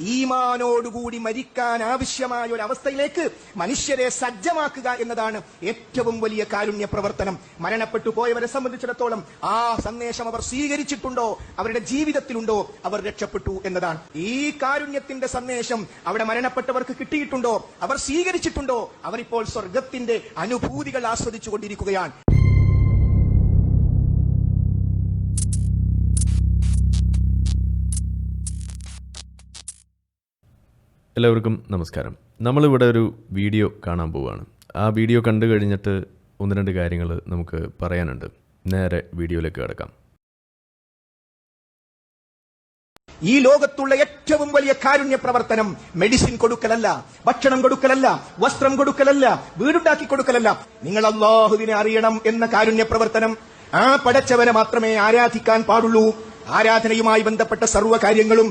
ഈമാനോടുകൂടി മരിക്കാൻ ആവശ്യമായ ഒരു അവസ്ഥയിലേക്ക് മനുഷ്യരെ സജ്ജമാക്കുക എന്നതാണ് ഏറ്റവും വലിയ കാരുണ്യ പ്രവർത്തനം. മരണപ്പെട്ടു പോയവരെ സംബന്ധിച്ചിടത്തോളം ആ സന്ദേശം അവർ സ്വീകരിച്ചിട്ടുണ്ടോ? അവരുടെ ജീവിതത്തിലുണ്ടോ? അവർ രക്ഷപ്പെട്ടു എന്നതാണ്. ഈ കാരുണ്യത്തിന്റെ സന്ദേശം അവിടെ മരണപ്പെട്ടവർക്ക് കിട്ടിയിട്ടുണ്ടോ? അവർ സ്വീകരിച്ചിട്ടുണ്ടോ? അവരിപ്പോൾ സ്വർഗത്തിന്റെ അനുഭൂതികൾ ആസ്വദിച്ചു എല്ലാവർക്കും നമസ്കാരം. നമ്മളിവിടെ ഒരു വീഡിയോ കാണാൻ പോവുകയാണ് ആ വീഡിയോ കണ്ടു കഴിഞ്ഞിട്ട് ഒന്ന് രണ്ട് കാര്യങ്ങൾ നമുക്ക് പറയാനുണ്ട്. നേരെ വീഡിയോയിലേക്ക് കിടക്കാം. ഈ ലോകത്തുള്ള ഏറ്റവും വലിയ കാരുണ്യ പ്രവർത്തനം മെഡിസിൻ കൊടുക്കലല്ല ഭക്ഷണം കൊടുക്കലല്ല വസ്ത്രം കൊടുക്കലല്ല വീടുണ്ടാക്കി കൊടുക്കലല്ല. നിങ്ങൾ അള്ളാഹുവിനെ അറിയണം എന്ന കാരുണ്യ പ്രവർത്തനം ആ പടച്ചവനെ മാത്രമേ ആരാധിക്കാൻ പാടുള്ളൂ. ആരാധനയുമായി ബന്ധപ്പെട്ട സർവ കാര്യങ്ങളും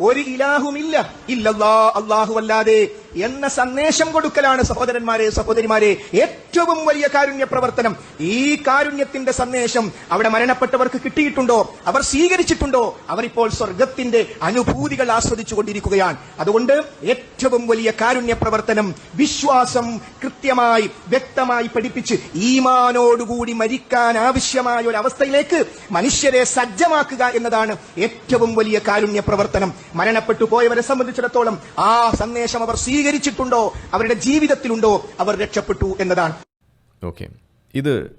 ഒരു ഇലാഹുമില്ല. ഇല്ലല്ലാ അള്ളാഹു അല്ലാതെ എന്ന സന്ദേശം കൊടുക്കലാണ് സഹോദരന്മാരെ സഹോദരിമാരെ. ഏറ്റവും വലിയ കാരുണ്യ പ്രവർത്തനം ഈ കാരുണ്യത്തിന്റെ സന്ദേശം അവിടെ മരണപ്പെട്ടവർക്ക് കിട്ടിയിട്ടുണ്ടോ? അവർ സ്വീകരിച്ചിട്ടുണ്ടോ? അവരിപ്പോൾ സ്വർഗത്തിന്റെ അനുഭൂതികൾ ആസ്വദിച്ചു കൊണ്ടിരിക്കുകയാണ് അതുകൊണ്ട് ഏറ്റവും വലിയ കാരുണ്യ പ്രവർത്തനം വിശ്വാസം കൃത്യമായി വ്യക്തമായി പഠിപ്പിച്ച് ഈമാനോടുകൂടി മരിക്കാൻ ആവശ്യമായ ഒരു അവസ്ഥയിലേക്ക് മനുഷ്യരെ സജ്ജമാക്കുക എന്നതാണ് ഏറ്റവും വലിയ കാരുണ്യ പ്രവർത്തനം മരണപ്പെട്ടു പോയവരെ സംബന്ധിച്ചിടത്തോളം ആ സന്ദേശം അവർ സ്വീകരിച്ചിട്ടുണ്ടോ? അവരുടെ ജീവിതത്തിലുണ്ടോ? അവർ രക്ഷപ്പെട്ടു എന്നതാണ്. ഓക്കെ. ഇത്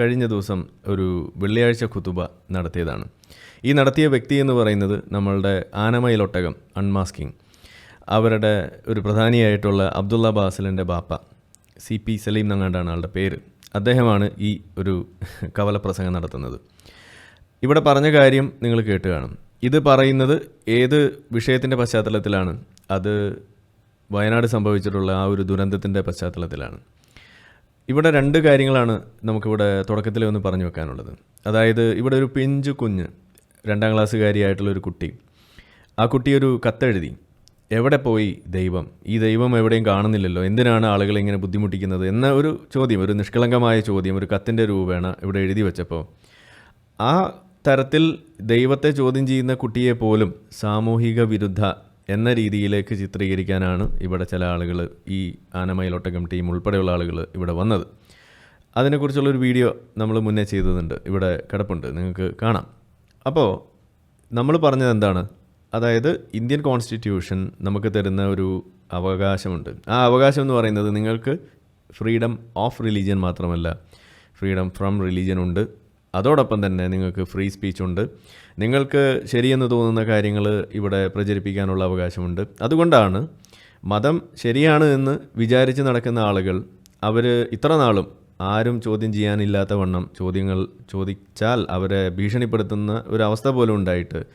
കഴിഞ്ഞ ദിവസം ഒരു വെള്ളിയാഴ്ച കുത്തുബ നടത്തിയതാണ്. ഈ നടത്തിയ വ്യക്തി എന്ന് പറയുന്നത് നമ്മളുടെ ആനമയിലൊട്ടകം അൺമാസ്കിംഗ്. അവരുടെ ഒരു പ്രധാനിയായിട്ടുള്ള അബ്ദുള്ള ബാസലിന്റെ ബാപ്പ സി പി സലീം എന്നങ്ങാണ്ടാണ് ആളുടെ പേര്. അദ്ദേഹമാണ് ഈ ഒരു കവല പ്രസംഗം നടത്തുന്നത്. ഇവിടെ പറഞ്ഞ കാര്യം നിങ്ങൾ കേട്ട് ഇത് പറയുന്നത് ഏത് വിഷയത്തിന്റെ പശ്ചാത്തലത്തിലാണ്? അത് വയനാട് സംഭവിച്ചിട്ടുള്ള ആ ഒരു ദുരന്തത്തിന്റെ പശ്ചാത്തലത്തിലാണ്. ഇവിടെ രണ്ട് കാര്യങ്ങളാണ് നമുക്കിവിടെ തുടക്കത്തിൽ ഒന്ന് പറഞ്ഞു വെക്കാനുള്ളത്. അതായത് ഇവിടെ ഒരു പിഞ്ചു കുഞ്ഞ് രണ്ടാം ക്ലാസ്സുകാരിയായിട്ടുള്ള ഒരു കുട്ടി ആ കുട്ടി ഒരു കത്തെഴുതി. എവിടെ പോയി ദൈവം? ഈ ദൈവം എവിടെയും കാണുന്നില്ലല്ലോ. എന്തിനാണ് ആളുകൾ ഇങ്ങനെ ബുദ്ധിമുട്ടിക്കുന്നത്? എന്ന ഒരു ചോദ്യം ഒരു നിഷ്കളങ്കമായ ചോദ്യം ഒരു കത്തിന്റെ രൂപേണ ഇവിടെ എഴുതി വെച്ചപ്പോൾ ആ തരത്തിൽ ദൈവത്തെ ചോദ്യം ചെയ്യുന്ന കുട്ടിയെ പോലും സാമൂഹിക വിരുദ്ധ എന്ന രീതിയിലേക്ക് ചിത്രീകരിക്കാനാണ് ഇവിടെ ചില ആളുകൾ ഈ ആനമയിലൊട്ടകം ടീം ഉൾപ്പെടെയുള്ള ആളുകൾ ഇവിടെ വന്നത്. അതിനെക്കുറിച്ചുള്ളൊരു വീഡിയോ നമ്മൾ മുന്നേ ചെയ്തതുണ്ട്. ഇവിടെ കിടപ്പുണ്ട്. നിങ്ങൾക്ക് കാണാം. അപ്പോൾ നമ്മൾ പറഞ്ഞത് എന്താണ്? അതായത് ഇന്ത്യൻ കോൺസ്റ്റിറ്റ്യൂഷൻ നമുക്ക് തരുന്ന ഒരു അവകാശമുണ്ട്. ആ അവകാശം എന്ന് പറയുന്നത് നിങ്ങൾക്ക് ഫ്രീഡം ഓഫ് റിലീജിയൻ മാത്രമല്ല ഫ്രീഡം ഫ്രം റിലീജിയൻ ഉണ്ട്. അതോടൊപ്പം തന്നെ നിങ്ങൾക്ക് ഫ്രീ സ്പീച്ച് ഉണ്ട് നിങ്ങൾക്ക് ശരിയെന്ന് തോന്നുന്ന കാര്യങ്ങൾ ഇവിടെ പ്രചരിപ്പിക്കാനുള്ള അവകാശമുണ്ട്. അതുകൊണ്ടാണ് മതം ശരിയാണ് എന്ന് വിചാരിച്ച് നടക്കുന്ന ആളുകൾ അവർ ഇത്ര നാളും ആരും ചോദ്യം ചെയ്യാനില്ലാത്ത വണ്ണം ചോദ്യങ്ങൾ ചോദിച്ചാൽ അവരെ ഭീഷണിപ്പെടുത്തുന്ന ഒരു അവസ്ഥ പോലും ഉണ്ടായിട്ട്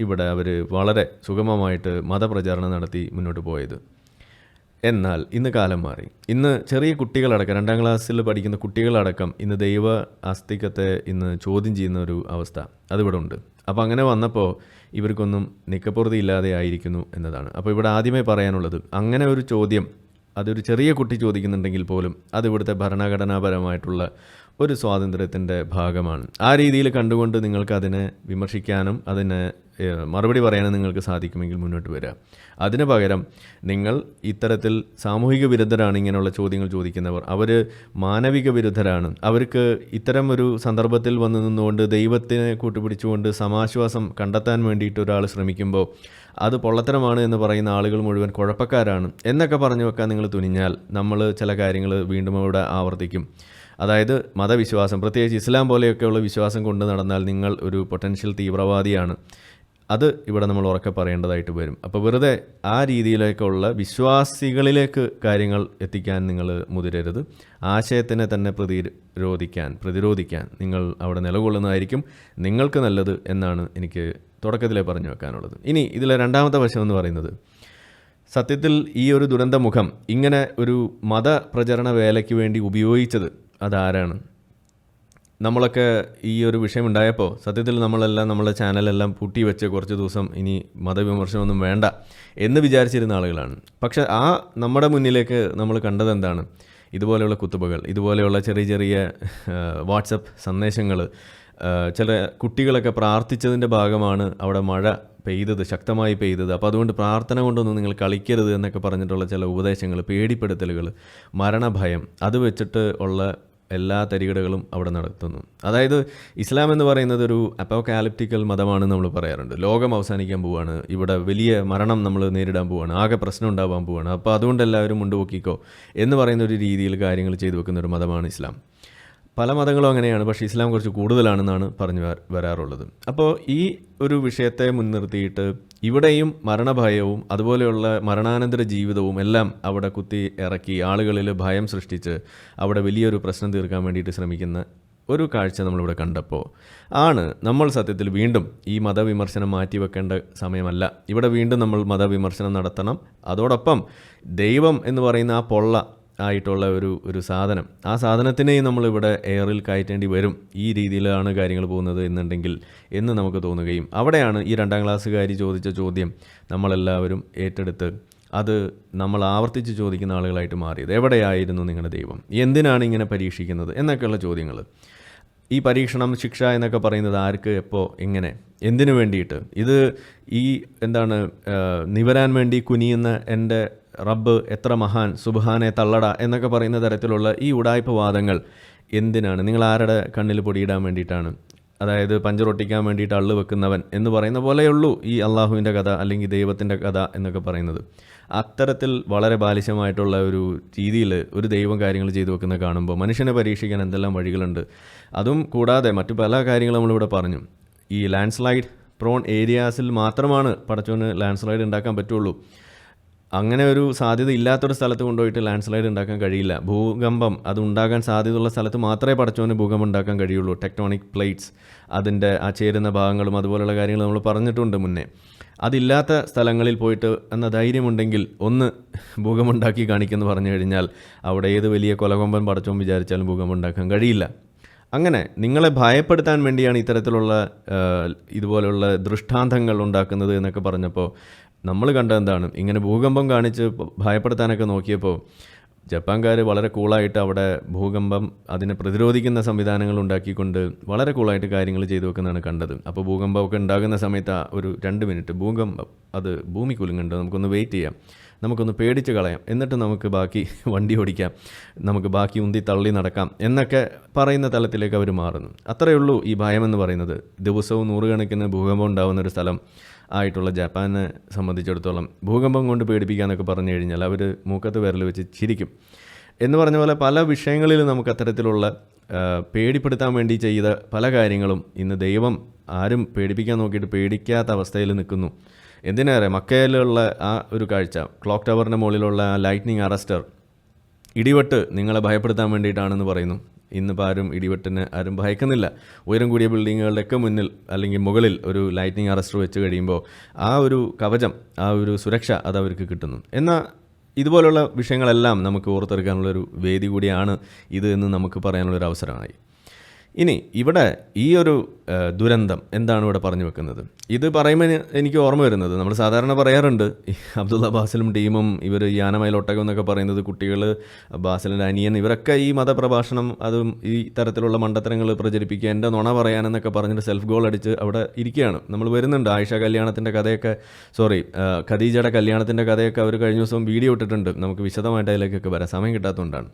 ഇവിടെ അവർ വളരെ സുഗമമായിട്ട് മതപ്രചാരണം നടത്തി മുന്നോട്ട് പോയത്. എന്നാൽ ഇന്ന് കാലം മാറി. ഇന്ന് ചെറിയ കുട്ടികളടക്കം രണ്ടാം ക്ലാസ്സിൽ പഠിക്കുന്ന കുട്ടികളടക്കം ഇന്ന് ദൈവ ആസ്തികത്തെ ഇന്ന് ചോദ്യം ചെയ്യുന്ന ഒരു അവസ്ഥ അതിവിടെ ഉണ്ട്. അപ്പോൾ അങ്ങനെ വന്നപ്പോൾ ഇവർക്കൊന്നും നിക്കപ്പുറതി ഇല്ലാതെ ആയിരിക്കുന്നു എന്നതാണ്. അപ്പോൾ ഇവിടെ ആദ്യമേ പറയാനുള്ളത് അങ്ങനെ ഒരു ചോദ്യം അതൊരു ചെറിയ കുട്ടി ചോദിക്കുന്നുണ്ടെങ്കിൽ പോലും അത് ഇവിടുത്തെ ഭരണഘടനാപരമായിട്ടുള്ള ഒരു സ്വാതന്ത്ര്യത്തിന്റെ ഭാഗമാണ്. ആ രീതിയിൽ കണ്ടുകൊണ്ട് നിങ്ങൾക്ക് അതിനെ വിമർശിക്കാനും അതിനെ മറുപടി പറയാനും നിങ്ങൾക്ക് സാധിക്കുമെങ്കിൽ മുന്നോട്ട് വരിക അതിന് പകരം നിങ്ങൾ ഇത്തരത്തിൽ സാമൂഹിക വിരുദ്ധരാണ് ഇങ്ങനെയുള്ള ചോദ്യങ്ങൾ ചോദിക്കുന്നവർ. അവർ മാനവിക വിരുദ്ധരാണ്. അവർക്ക് ഇത്തരം ഒരു സന്ദർഭത്തിൽ വന്നു നിന്നുകൊണ്ട് ദൈവത്തിനെ കൂട്ടുപിടിച്ചുകൊണ്ട് സമാശ്വാസം കണ്ടെത്താൻ വേണ്ടിയിട്ട് ഒരാൾ ശ്രമിക്കുമ്പോൾ അത് പൊള്ളത്തരമാണ് എന്ന് പറയുന്ന ആളുകൾ മുഴുവൻ കുഴപ്പക്കാരാണ്. എന്നൊക്കെ പറഞ്ഞു വെക്കാൻ നിങ്ങൾ തുനിഞ്ഞാൽ നമ്മൾ ചില കാര്യങ്ങൾ വീണ്ടും അവിടെ ആവർത്തിക്കും. അതായത് മതവിശ്വാസം. പ്രത്യേകിച്ച് ഇസ്ലാം പോലെയൊക്കെയുള്ള വിശ്വാസം കൊണ്ട് നടന്നാൽ നിങ്ങൾ ഒരു പൊട്ടൻഷ്യൽ തീവ്രവാദിയാണ്. അത് ഇവിടെ നമ്മൾ ഉറക്കെ പറയേണ്ടതായിട്ട് വരും. അപ്പോൾ വെറുതെ ആ രീതിയിലേക്കുള്ള വിശ്വാസികളിലേക്ക് കാര്യങ്ങൾ എത്തിക്കാൻ നിങ്ങൾ മുതിരരുത്. ആശയത്തിനെ തന്നെ പ്രതിരോധിക്കാൻ പ്രതിരോധിക്കാൻ നിങ്ങൾ അവിടെ നിലകൊള്ളുന്നതായിരിക്കും. നിങ്ങൾക്ക് നല്ലത് എന്നാണ് എനിക്ക് തുടക്കത്തിലേ പറഞ്ഞു വെക്കാനുള്ളത്. ഇനി ഇതിലെ രണ്ടാമത്തെ വശം എന്ന് പറയുന്നത് സത്യത്തിൽ ഈ ഒരു ദുരന്തമുഖം ഇങ്ങനെ ഒരു മതപ്രചരണ വേലയ്ക്ക് വേണ്ടി ഉപയോഗിച്ചത് അതാരാണ്? നമ്മളൊക്കെ ഈ ഒരു വിഷയം ഉണ്ടായപ്പോൾ സത്യത്തിൽ നമ്മളെല്ലാം നമ്മളെ ചാനലെല്ലാം പൂട്ടി വെച്ച് കുറച്ച് ദിവസം ഇനി മതവിമർശനമൊന്നും വേണ്ട എന്ന് വിചാരിച്ചിരുന്ന ആളുകളാണ്. പക്ഷെ ആ നമ്മുടെ മുന്നിലേക്ക് നമ്മൾ കണ്ടത് എന്താണ്? ഇതുപോലെയുള്ള കുത്തുബകൾ ഇതുപോലെയുള്ള ചെറിയ ചെറിയ വാട്സപ്പ് സന്ദേശങ്ങൾ ചില കുട്ടികളൊക്കെ പ്രാർത്ഥിച്ചതിന്റെ ഭാഗമാണ് അവിടെ മഴ പെയ്തത് ശക്തമായി പെയ്തത്. അപ്പോൾ അതുകൊണ്ട് പ്രാർത്ഥന കൊണ്ടൊന്നും നിങ്ങൾ കളിക്കരുത് എന്നൊക്കെ പറഞ്ഞിട്ടുള്ള ചില ഉപദേശങ്ങൾ പേടിപ്പെടുത്തലുകൾ മരണഭയം അത് വെച്ചിട്ട് ഉള്ള എല്ലാ തരികടകളും അവിടെ നടത്തുന്നു. അതായത് ഇസ്ലാം എന്ന് പറയുന്നത് ഒരു അപ്പോകാലിപ്റ്റിക്കൽ മതമാണ് നമ്മൾ പറയാറുണ്ട്. ലോകം അവസാനിക്കാൻ പോവാണ്. ഇവിടെ വലിയ മരണം നമ്മൾ നേരിടാൻ പോവാണ്. ആകെ പ്രശ്നം ഉണ്ടാവാൻ പോവാണ്. അപ്പോൾ അതുകൊണ്ട് എല്ലാവരും മുണ്ടുപൊക്കിക്കോ എന്ന് പറയുന്ന ഒരു രീതിയിൽ കാര്യങ്ങൾ ചെയ്തു വെക്കുന്ന ഒരു മതമാണ് ഇസ്ലാം. പല മതങ്ങളും അങ്ങനെയാണ് പക്ഷേ ഇസ്ലാം കുറച്ച് കൂടുതലാണെന്നാണ് പറഞ്ഞു വരാറുള്ളത്. അപ്പോൾ ഈ ഒരു വിഷയത്തെ മുൻനിർത്തിയിട്ട് ഇവിടെയും മരണഭയവും അതുപോലെയുള്ള മരണാനന്തര ജീവിതവും എല്ലാം അവിടെ കുത്തി ഇറക്കി ആളുകളിൽ ഭയം സൃഷ്ടിച്ച് അവിടെ വലിയൊരു പ്രശ്നം തീർക്കാൻ വേണ്ടിയിട്ട് ശ്രമിക്കുന്ന ഒരു കാഴ്ച നമ്മളിവിടെ കണ്ടപ്പോൾ ആണ് നമ്മൾ സത്യത്തിൽ വീണ്ടും ഈ മതവിമർശനം മാറ്റിവെക്കേണ്ട സമയമല്ല. ഇവിടെ വീണ്ടും നമ്മൾ മതവിമർശനം നടത്തണം. അതോടൊപ്പം ദൈവം എന്ന് പറയുന്ന ആ പൊള്ള ആയിട്ടുള്ള ഒരു ഒരു സാധനം. ആ സാധനത്തിനെയും നമ്മളിവിടെ എയറിൽ കയറ്റേണ്ടി വരും. ഈ രീതിയിലാണ് കാര്യങ്ങൾ പോകുന്നത് എന്നുണ്ടെങ്കിൽ എന്ന് നമുക്ക് തോന്നുകയും അവിടെയാണ് ഈ രണ്ടാം ക്ലാസ്സുകാരി ചോദിച്ച ചോദ്യം നമ്മളെല്ലാവരും ഏറ്റെടുത്ത് അത് നമ്മൾ ആവർത്തിച്ച് ചോദിക്കുന്ന ആളുകളായിട്ട് മാറിയത്. എവിടെയായിരുന്നു നിങ്ങളുടെ ദൈവം? എന്തിനാണ് ഇങ്ങനെ പരീക്ഷിക്കുന്നത്? എന്നൊക്കെയുള്ള ചോദ്യങ്ങൾ. ഈ പരീക്ഷണം ശിക്ഷ എന്നൊക്കെ പറയുന്നത് ആർക്ക് എപ്പോൾ എങ്ങനെ എന്തിനു വേണ്ടിയിട്ട്? ഇത് ഈ എന്താണ് നിവരാൻ വേണ്ടി കുനിയുന്ന എന്റെ റബ്ബ് എത്ര മഹാൻ സുബഹാനെ തള്ളട എന്നൊക്കെ പറയുന്ന തരത്തിലുള്ള ഈ ഉടായ്പ വാദങ്ങൾ എന്തിനാണ്? നിങ്ങൾ ആരുടെ കണ്ണിൽ പൊടിയിടാൻ വേണ്ടിയിട്ടാണ്? അതായത് പഞ്ചറൊട്ടിക്കാൻ വേണ്ടിയിട്ട് അള്ളു വെക്കുന്നവൻ എന്ന് പറയുന്ന പോലെയുള്ളൂ ഈ അള്ളാഹുവിന്റെ കഥ അല്ലെങ്കിൽ ദൈവത്തിന്റെ കഥ എന്നൊക്കെ പറയുന്നത്. അത്തരത്തിൽ വളരെ ബാലിശമായിട്ടുള്ള ഒരു രീതിയിൽ ഒരു ദൈവം കാര്യങ്ങൾ ചെയ്തു വെക്കുന്ന കാണുമ്പോൾ മനുഷ്യനെ പരീക്ഷിക്കാൻ എന്തെല്ലാം വഴികളുണ്ട്? അതും കൂടാതെ മറ്റു പല കാര്യങ്ങളും നമ്മളിവിടെ പറഞ്ഞു. ഈ ലാൻഡ് സ്ലൈഡ് പ്രോൺ ഏരിയാസിൽ മാത്രമാണ് പടച്ചോന് ലാൻഡ് സ്ലൈഡ് ഉണ്ടാക്കാൻ പറ്റുള്ളൂ. അങ്ങനെ ഒരു സാധ്യത ഇല്ലാത്തൊരു സ്ഥലത്ത് കൊണ്ടുപോയിട്ട് ലാൻഡ് സ്ലൈഡ് ഉണ്ടാക്കാൻ കഴിയില്ല. ഭൂകമ്പം അത് ഉണ്ടാകാൻ സാധ്യതയുള്ള സ്ഥലത്ത് മാത്രമേ പടച്ചോന് ഭൂകമ്പം ഉണ്ടാക്കാൻ കഴിയുള്ളൂ. ടെക്ടോണിക് പ്ലേറ്റ്സ് അതിന്റെ ആ ചേരുന്ന ഭാഗങ്ങളും അതുപോലെയുള്ള കാര്യങ്ങൾ നമ്മൾ പറഞ്ഞിട്ടുണ്ട് മുന്നേ. അതില്ലാത്ത സ്ഥലങ്ങളിൽ പോയിട്ട് എന്ന ധൈര്യമുണ്ടെങ്കിൽ ഒന്ന് ഭൂകമ്പം ഉണ്ടാക്കി കാണിക്കുമെന്ന് പറഞ്ഞു കഴിഞ്ഞാൽ അവിടെ ഏത് വലിയ കൊലകൊമ്പൻ പടച്ചോൻ വിചാരിച്ചാലും ഭൂകമ്പം ഉണ്ടാക്കാൻ കഴിയില്ല. അങ്ങനെ നിങ്ങളെ ഭയപ്പെടുത്താൻ വേണ്ടിയാണ് ഇത്തരത്തിലുള്ള ഇതുപോലെയുള്ള ദൃഷ്ടാന്തങ്ങൾ ഉണ്ടാക്കുന്നത് എന്നൊക്കെ പറഞ്ഞപ്പോൾ നമ്മൾ കണ്ട എന്താണ്? ഇങ്ങനെ ഭൂകമ്പം കാണിച്ച് ഭയപ്പെടുത്താനൊക്കെ നോക്കിയപ്പോൾ ജപ്പാൻകാർ വളരെ കൂളായിട്ട് അവിടെ ഭൂകമ്പം അതിനെ പ്രതിരോധിക്കുന്ന സംവിധാനങ്ങൾ ഉണ്ടാക്കിക്കൊണ്ട് വളരെ കൂളായിട്ട് കാര്യങ്ങൾ ചെയ്തു വെക്കുന്നതാണ് കണ്ടത്. അപ്പോൾ ഭൂകമ്പമൊക്കെ ഉണ്ടാകുന്ന സമയത്ത് ഒരു രണ്ട് മിനിറ്റ് ഭൂകമ്പം അത് ഭൂമി കുലുങ്ങുണ്ട് നമുക്കൊന്ന് വെയിറ്റ് ചെയ്യാം. നമുക്കൊന്ന് പേടിച്ച് കളയാം. എന്നിട്ട് നമുക്ക് ബാക്കി വണ്ടി ഓടിക്കാം. നമുക്ക് ബാക്കി ഉന്തി തള്ളി നടക്കാം എന്നൊക്കെ പറയുന്ന തലത്തിലേക്ക് അവർ മാറുന്നു. അത്രയേ ഉള്ളൂ ഈ ഭയമെന്ന് പറയുന്നത്. ദിവസവും നൂറുകണക്കിന് ഭൂകമ്പം ഉണ്ടാകുന്ന ഒരു സ്ഥലം. ആയിട്ടുള്ള ജപ്പാനെ സംബന്ധിച്ചിടത്തോളം ഭൂകമ്പം കൊണ്ട് പേടിപ്പിക്കാന്നൊക്കെ പറഞ്ഞു കഴിഞ്ഞാൽ അവർ മൂക്കത്ത് വിരൽ വെച്ച് ചിരിക്കും. എന്ന് പറഞ്ഞ പോലെ പല വിഷയങ്ങളിൽ നമുക്ക് അത്തരത്തിലുള്ള പേടിപ്പെടുത്താൻ വേണ്ടി ചെയ്ത പല കാര്യങ്ങളും ഇന്ന് ദൈവം ആരും പേടിപ്പിക്കാൻ നോക്കിയിട്ട് പേടിക്കാത്ത അവസ്ഥയിൽ നിൽക്കുന്നു. എന്തിനേറെ മക്കയിലുള്ള ആ ഒരു കാഴ്ച ക്ലോക്ക് ടവറിന്റെ മുകളിലുള്ള ആ ലൈറ്റ്നിങ് അറസ്റ്റർ ഇടിവെട്ട് നിങ്ങളെ ഭയപ്പെടുത്താൻ വേണ്ടിയിട്ടാണെന്ന് പറയുന്നു. ഇന്നിപ്പോൾ ആരും ഇടിവെട്ടിന് ആരും ഭയക്കുന്നില്ല. ഉയരം കൂടിയ ബിൽഡിങ്ങുകളുടെയൊക്കെ മുന്നിൽ അല്ലെങ്കിൽ മുകളിൽ ഒരു ലൈറ്റിംഗ് അറസ്റ്റർ വെച്ച് കഴിയുമ്പോൾ ആ ഒരു കവചം ആ ഒരു സുരക്ഷ അത് അവർക്ക് കിട്ടുന്നു. എന്നാൽ ഇതുപോലുള്ള വിഷയങ്ങളെല്ലാം നമുക്ക് ഓർത്തെടുക്കാനുള്ളൊരു വേദി കൂടിയാണ് ഇത് എന്ന് നമുക്ക് പറയാനുള്ളൊരു അവസരമായി. ഇനി ഇവിടെ ഈ ഒരു ദുരന്തം എന്താണ് ഇവിടെ പറഞ്ഞു വെക്കുന്നത്? ഇത് പറയുമ്പോൾ എനിക്ക് ഓർമ്മ വരുന്നത് നമ്മൾ സാധാരണ പറയാറുണ്ട് അബ്ദുള്ള ബാസിലും ടീമും ഇവർ ഈ ആനമയിലൊട്ടകം എന്നൊക്കെ പറയുന്നത് കുട്ടികൾ ബാസിലിന്റെ അനിയൻ ഇവരൊക്കെ ഈ മതപ്രഭാഷണം അതും ഈ തരത്തിലുള്ള മണ്ടത്തരങ്ങൾ പ്രചരിപ്പിക്കുക എന്റെ നുണ പറയാനെന്നൊക്കെ പറഞ്ഞിട്ട് സെൽഫ് ഗോൾ അടിച്ച് അവിടെ ഇരിക്കുകയാണ്. നമ്മൾ വരുന്നുണ്ട് ആയിഷ കല്യാണത്തിന്റെ കഥയൊക്കെ സോറി ഖദീജയുടെ കല്യാണത്തിന്റെ കഥയൊക്കെ അവർ കഴിഞ്ഞ ദിവസം വീഡിയോ ഇട്ടിട്ടുണ്ട്. നമുക്ക് വിശദമായിട്ട് അതിലേക്കൊക്കെ വരാം. സമയം കിട്ടാത്തതുകൊണ്ടാണ്.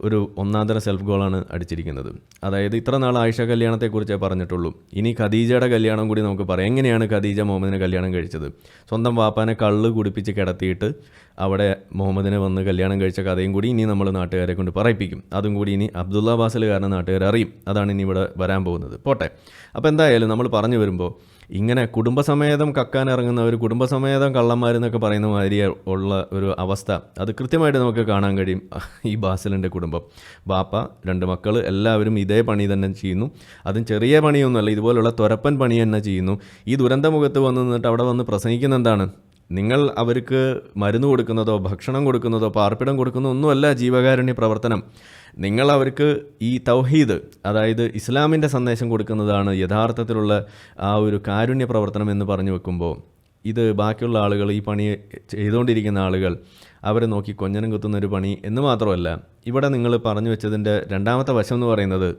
ഒരു ഒന്നാന്തര സെൽഫ് ഗോളാണ് അടിച്ചിരിക്കുന്നത്. അതായത് ഇത്ര നാൾ ആയിഷ കല്യാണത്തെക്കുറിച്ചേ പറഞ്ഞിട്ടുള്ളൂ. ഇനി ഖദീജയുടെ കല്യാണം കൂടി നമുക്ക് പറയാം. എങ്ങനെയാണ് ഖദീജ മുഹമ്മദിനെ കല്യാണം കഴിച്ചത്? സ്വന്തം വാപ്പാനെ കള്ള് കുടിപ്പിച്ച് കിടത്തിയിട്ട് അവിടെ മുഹമ്മദിനെ വന്ന് കല്യാണം കഴിച്ച കഥയും കൂടി ഇനി നമ്മൾ നാട്ടുകാരെ കൊണ്ട് പറയിപ്പിക്കും. അതും കൂടി ഇനി അബ്ദുള്ള ബാസൽ കാരണം നാട്ടുകാർ അറിയും അതാണ് ഇനി ഇവിടെ വരാൻ പോകുന്നത്. പോട്ടെ. അപ്പോൾ എന്തായാലും നമ്മൾ പറഞ്ഞു വരുമ്പോൾ ഇങ്ങനെ കുടുംബസമേതം കക്കാൻ ഒരു കുടുംബസമേതം കള്ളന്മാരെന്നൊക്കെ പറയുന്ന മാതിരി ഉള്ള ഒരു അവസ്ഥ. അത് കൃത്യമായിട്ട് നമുക്ക് കാണാൻ കഴിയും. ഈ ബാസിലിന്റെ കുടുംബം. ബാപ്പ രണ്ട് മക്കൾ എല്ലാവരും ഇതേ പണി തന്നെ ചെയ്യുന്നു. അതും ചെറിയ പണിയൊന്നുമല്ല ഇതുപോലുള്ള തുരപ്പൻ പണി തന്നെ ചെയ്യുന്നു. ഈ ദുരന്തമുഖത്ത് വന്ന് നിന്നിട്ട് അവിടെ വന്ന് പ്രസംഗിക്കുന്ന എന്താണ്? നിങ്ങൾ അവർക്ക് മരുന്ന് കൊടുക്കുന്നതോ ഭക്ഷണം കൊടുക്കുന്നതോ പാർപ്പിടം കൊടുക്കുന്നതോ ഒന്നുമല്ല ജീവകാരുണ്യ പ്രവർത്തനം. നിങ്ങൾ അവർക്ക് ഈ തൗഹീദ് അതായത് ഇസ്ലാമിന്റെ സന്ദേശം കൊടുക്കുന്നതാണ് യഥാർത്ഥത്തിലുള്ള ആ ഒരു കാരുണ്യ പ്രവർത്തനം എന്ന് പറഞ്ഞു വെക്കുമ്പോൾ ഇത് ബാക്കിയുള്ള ആളുകൾ ഈ പണി ചെയ്തുകൊണ്ടിരിക്കുന്ന ആളുകൾ അവരെ നോക്കി കൊഞ്ഞനം കുത്തുന്ന ഒരു പണി എന്ന് മാത്രമല്ല ഇവിടെ നിങ്ങൾ പറഞ്ഞു വെച്ചതിന്റെ രണ്ടാമത്തെ വശം എന്ന് പറയുന്നത്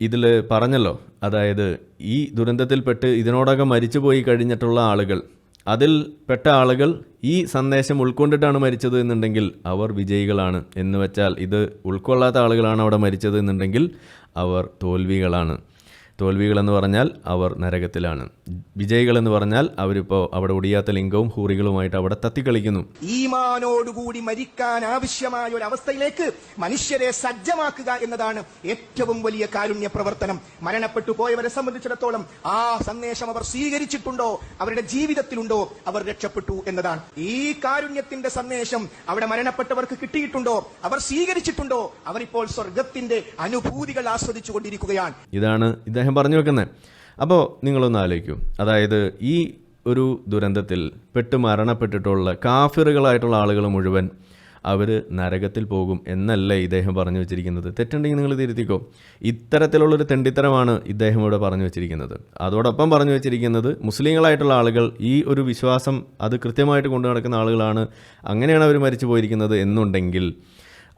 ഇതിൽ പറഞ്ഞല്ലോ അതായത് ഈ ദുരന്തത്തിൽപ്പെട്ട് ഇതിനോടകം മരിച്ചു പോയി കഴിഞ്ഞിട്ടുള്ള ആളുകൾ അതിൽ പെട്ട ആളുകൾ ഈ സന്ദേശം ഉൾക്കൊണ്ടിട്ടാണ് മരിച്ചത് എന്നുണ്ടെങ്കിൽ അവർ വിജയികളാണ്. എന്ന് വെച്ചാൽ ഇത് ഉൾക്കൊള്ളാത്ത ആളുകളാണ് അവിടെ മരിച്ചത് എന്നുണ്ടെങ്കിൽ അവർ തോൽവികളാണ്. തോൽവികളെന്ന് പറഞ്ഞാൽ അവർ നരകത്തിലാണ്. വിജയികളെന്ന് പറഞ്ഞാൽ അവരിപ്പോൾ അവിടെ ഒടിയാത്ത ലിംഗവും ഹൂറികളുമായിട്ട് അവിടെ തത്തിക്കളിക്കുന്നു. ഈമാനോടുകൂടി മരിക്കാൻ ആവശ്യമായ ഒരു അവസ്ഥയിലേക്ക് മനുഷ്യരെ സജ്ജമാക്കുക എന്നതാണ് ഏറ്റവും വലിയ കാരുണ്യ പ്രവർത്തനം. മരണപ്പെട്ടു പോയവരെ സംബന്ധിച്ചിടത്തോളം ആ സന്ദേശം അവർ സ്വീകരിച്ചിട്ടുണ്ടോ? അവരുടെ ജീവിതത്തിലുണ്ടോ? അവർ രക്ഷപ്പെട്ടു എന്നതാണ്. ഈ കാരുണ്യത്തിന്റെ സന്ദേശം അവിടെ മരണപ്പെട്ടവർക്ക് കിട്ടിയിട്ടുണ്ടോ? അവർ സ്വീകരിച്ചിട്ടുണ്ടോ? അവരിപ്പോൾ സ്വർഗത്തിന്റെ അനുഭൂതികൾ ആസ്വദിച്ചു കൊണ്ടിരിക്കുകയാണ് ഇതാണ് ഇദ്ദേഹം പറഞ്ഞു വെക്കുന്നത് അപ്പോൾ നിങ്ങളൊന്ന് ആലോചിക്കൂ. അതായത് ഈ ഒരു ദുരന്തത്തിൽ പെട്ട് മരണപ്പെട്ടിട്ടുള്ള കാഫിറുകളായിട്ടുള്ള ആളുകൾ മുഴുവൻ അവർ നരകത്തിൽ പോകും എന്നല്ല ഇദ്ദേഹം പറഞ്ഞു വെച്ചിരിക്കുന്നത്. തെറ്റുണ്ടെങ്കിൽ നിങ്ങൾ തിരുത്തിക്കോ ഇത്തരത്തിലുള്ളൊരു തെണ്ടിത്തരമാണ് ഇദ്ദേഹം ഇവിടെ പറഞ്ഞു വെച്ചിരിക്കുന്നത്. അതോടൊപ്പം പറഞ്ഞു വെച്ചിരിക്കുന്നത് മുസ്ലിങ്ങളായിട്ടുള്ള ആളുകൾ ഈ ഒരു വിശ്വാസം അത് കൃത്യമായിട്ട് കൊണ്ടു നടക്കുന്ന ആളുകളാണ്. അങ്ങനെയാണ് അവർ മരിച്ചു പോയിരിക്കുന്നത് എന്നുണ്ടെങ്കിൽ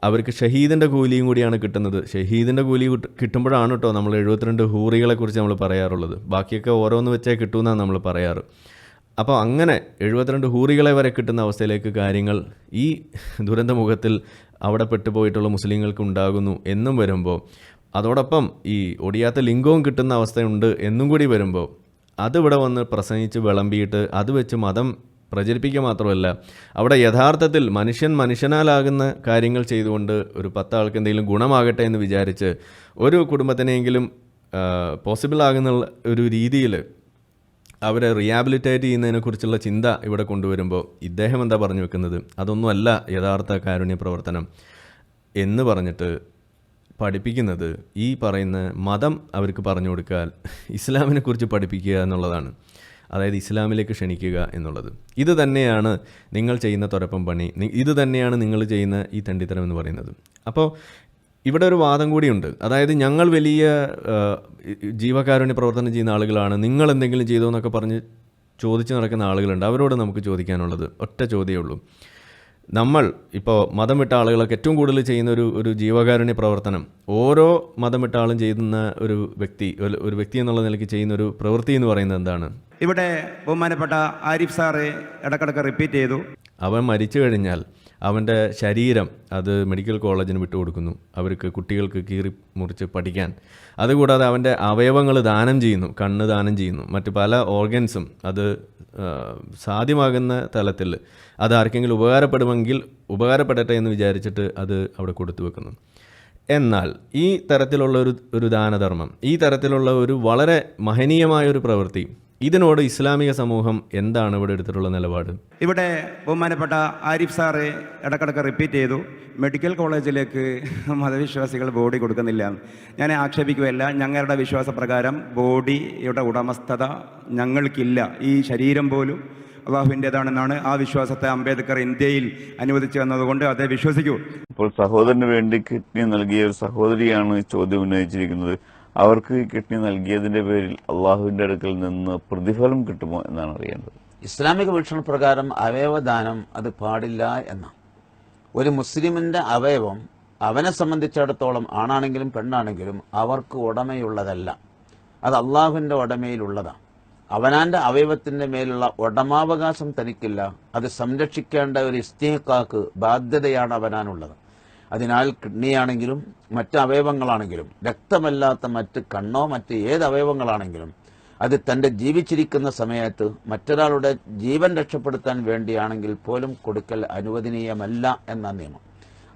അവർക്ക് ഷഹീദിന്റെ കൂലിയും കൂടിയാണ് കിട്ടുന്നത്. ഷഹീദിന്റെ കൂലി കിട്ട- കിട്ടുമ്പോഴാണ് കേട്ടോ നമ്മൾ എഴുപത്തിരണ്ട് ഹൂറികളെ കുറിച്ച് നമ്മൾ പറയാറുള്ളത്. ബാക്കിയൊക്കെ ഓരോന്ന് വെച്ചേ കിട്ടുമെന്നാണ് നമ്മൾ പറയാറ്. അപ്പോൾ അങ്ങനെ എഴുപത്തിരണ്ട് ഹൂറികളെ വരെ കിട്ടുന്ന അവസ്ഥയിലേക്ക് കാര്യങ്ങൾ ഈ ദുരന്തമുഖത്തിൽ അവിടെ പെട്ടുപോയിട്ടുള്ള മുസ്ലിങ്ങൾക്ക് ഉണ്ടാകുന്നു എന്നും വരുമ്പോൾ അതോടൊപ്പം ഈ ഒടിയാത്ത ലിംഗവും കിട്ടുന്ന അവസ്ഥയുണ്ട് എന്നും കൂടി വരുമ്പോൾ അതിവിടെ വന്ന് പ്രസംഗിച്ച് വിളമ്പിയിട്ട് അത് വെച്ച് മതം പ്രചരിപ്പിക്കുക മാത്രമല്ല അവിടെ യഥാർത്ഥത്തിൽ മനുഷ്യൻ മനുഷ്യനാലാകുന്ന കാര്യങ്ങൾ ചെയ്തുകൊണ്ട് ഒരു പത്താൾക്ക് എന്തെങ്കിലും ഗുണമാകട്ടെ എന്ന് വിചാരിച്ച് ഒരു കുടുംബത്തിനെങ്കിലും പോസിബിൾ ആകുന്ന ഒരു രീതിയിൽ അവരെ റിയാബിലിറ്റേറ്റ് ചെയ്യുന്നതിനെക്കുറിച്ചുള്ള ചിന്ത ഇവിടെ കൊണ്ടുവരുമ്പോൾ ഇദ്ദേഹം എന്താ പറഞ്ഞു വെക്കുന്നത്? അതൊന്നുമല്ല യഥാർത്ഥ കാരുണ്യ പ്രവർത്തനം എന്ന് പറഞ്ഞിട്ട് പഠിപ്പിക്കുന്നത് ഈ പറയുന്ന മതം അവർക്ക് പറഞ്ഞു കൊടുക്കാൻ ഇസ്ലാമിനെക്കുറിച്ച് പഠിപ്പിക്കുക എന്നുള്ളതാണ്. അതായത് ഇസ്ലാമിലേക്ക് ക്ഷണിക്കുക എന്നുള്ളത്. ഇത് തന്നെയാണ് നിങ്ങൾ ചെയ്യുന്ന തുരപ്പം പണി ഇത് തന്നെയാണ് നിങ്ങൾ ചെയ്യുന്ന ഈ തണ്ടിത്തരം എന്ന് പറയുന്നത്. അപ്പോൾ ഇവിടെ ഒരു വാദം കൂടിയുണ്ട്. അതായത് ഞങ്ങൾ വലിയ ജീവകാരുണ്യ പ്രവർത്തനം ചെയ്യുന്ന ആളുകളാണ്. നിങ്ങൾ എന്തെങ്കിലും ചെയ്തോ എന്നൊക്കെ പറഞ്ഞ് ചോദിച്ച് നടക്കുന്ന ആളുകളുണ്ട്. അവരോട് നമുക്ക് ചോദിക്കാനുള്ളത് ഒറ്റ ചോദ്യമേ ഉള്ളൂ. നമ്മൾ ഇപ്പോൾ മതം വിട്ട ആളുകളൊക്കെ ഏറ്റവും കൂടുതൽ ചെയ്യുന്ന ഒരു ഒരു ജീവകാരുണ്യ പ്രവർത്തനം. ഓരോ മതം വിട്ട ആളും ചെയ്യുന്ന ഒരു വ്യക്തി ഒരു- ഒരു വ്യക്തി എന്നുള്ള നിലയ്ക്ക് ചെയ്യുന്ന ഒരു പ്രവൃത്തി എന്ന് പറയുന്നത് എന്താണ്? ഇവിടെ ബഹുമാനപ്പെട്ട ആരിഫ് സാറ് ഇടക്കിടക്ക് റിപ്പീറ്റ് ചെയ്തു. അവൻ മരിച്ചു കഴിഞ്ഞാൽ അവന്റെ ശരീരം അത് മെഡിക്കൽ കോളേജിന് വിട്ടുകൊടുക്കുന്നു. അവർക്ക് കുട്ടികൾക്ക് കീറി മുറിച്ച് പഠിക്കാൻ. അതുകൂടാതെ അവന്റെ അവയവങ്ങൾ ദാനം ചെയ്യുന്നു കണ്ണ് ദാനം ചെയ്യുന്നു. മറ്റ് പല ഓർഗൻസും അത് സാധ്യമാകുന്ന തലത്തിൽ അത് ആർക്കെങ്കിലും ഉപകാരപ്പെടുമെങ്കിൽ ഉപകാരപ്പെടട്ടെ എന്ന് വിചാരിച്ചിട്ട് അത് അവിടെ കൊടുത്തു വെക്കുന്നു. എന്നാൽ ഈ തരത്തിലുള്ള ഒരു ഒരു ദാനധർമ്മം ഈ തരത്തിലുള്ള ഒരു വളരെ മഹനീയമായ ഒരു പ്രവൃത്തി ഇതിനോട് ഇസ്ലാമിക സമൂഹം എന്താണ് ഇവിടെ എടുത്തിട്ടുള്ള നിലപാട്? ഇവിടെ ബഹുമാനപ്പെട്ട ആരിഫ് സാറ് ഇടക്കിടക്ക് റിപ്പീറ്റ് ചെയ്തു. മെഡിക്കൽ കോളേജിലേക്ക് മതവിശ്വാസികൾ ബോഡി കൊടുക്കുന്നില്ല. ഞാൻ ആക്ഷേപിക്കുകയല്ല ഞങ്ങളുടെ വിശ്വാസപ്രകാരം ബോഡിയുടെ ഉടമസ്ഥത ഞങ്ങൾക്കില്ല. ഈ ശരീരം പോലും അള്ളാഹുവിന്റെതാണെന്നാണ് ആ വിശ്വാസത്തെ അംബേദ്കർ ഇന്ത്യയിൽ അനുവദിച്ചു വന്നതുകൊണ്ട് അതേ വിശ്വസിക്കൂ. ഇപ്പോൾ സഹോദരന് വേണ്ടി കിഡ്നി നൽകിയ ഒരു സഹോദരിയാണ് ചോദ്യം ഉന്നയിച്ചിരിക്കുന്നത്. അവർക്ക് കിഡ്നി നൽകിയതിന്റെ പേരിൽ അള്ളാഹുവിന്റെ അടുക്കൽ നിന്ന് പ്രതിഫലം കിട്ടുമോ എന്നാണ് അറിയേണ്ടത്. ഇസ്ലാമിക വീക്ഷണപ്രകാരം അവയവദാനം അത് പാടില്ല എന്നാണ്. ഒരു മുസ്ലിമിന്റെ അവയവം അവനെ സംബന്ധിച്ചിടത്തോളം ആണാണെങ്കിലും പെണ്ണാണെങ്കിലും അവർക്ക് ഉടമയുള്ളതല്ല. അത് അള്ളാഹുവിന്റെ ഉടമയിലുള്ളതാണ്. അവനാന്റെ അവയവത്തിന്റെ മേലുള്ള ഉടമാവകാശം തനിക്കില്ല. അത് സംരക്ഷിക്കേണ്ട ഒരു ഇസ്തീഹക്കാക്ക് ബാധ്യതയാണ് അവനാനുള്ളത്. അതിനാൽ കിഡ്നിയാണെങ്കിലും മറ്റ് അവയവങ്ങളാണെങ്കിലും രക്തമല്ലാത്ത മറ്റ് കണ്ണോ മറ്റ് ഏത് അവയവങ്ങളാണെങ്കിലും അത് തന്റെ ജീവിച്ചിരിക്കുന്ന സമയത്ത് മറ്റൊരാളുടെ ജീവൻ രക്ഷപ്പെടുത്താൻ വേണ്ടിയാണെങ്കിൽ പോലും കൊടുക്കൽ അനുവദനീയമല്ല എന്ന നിയമം.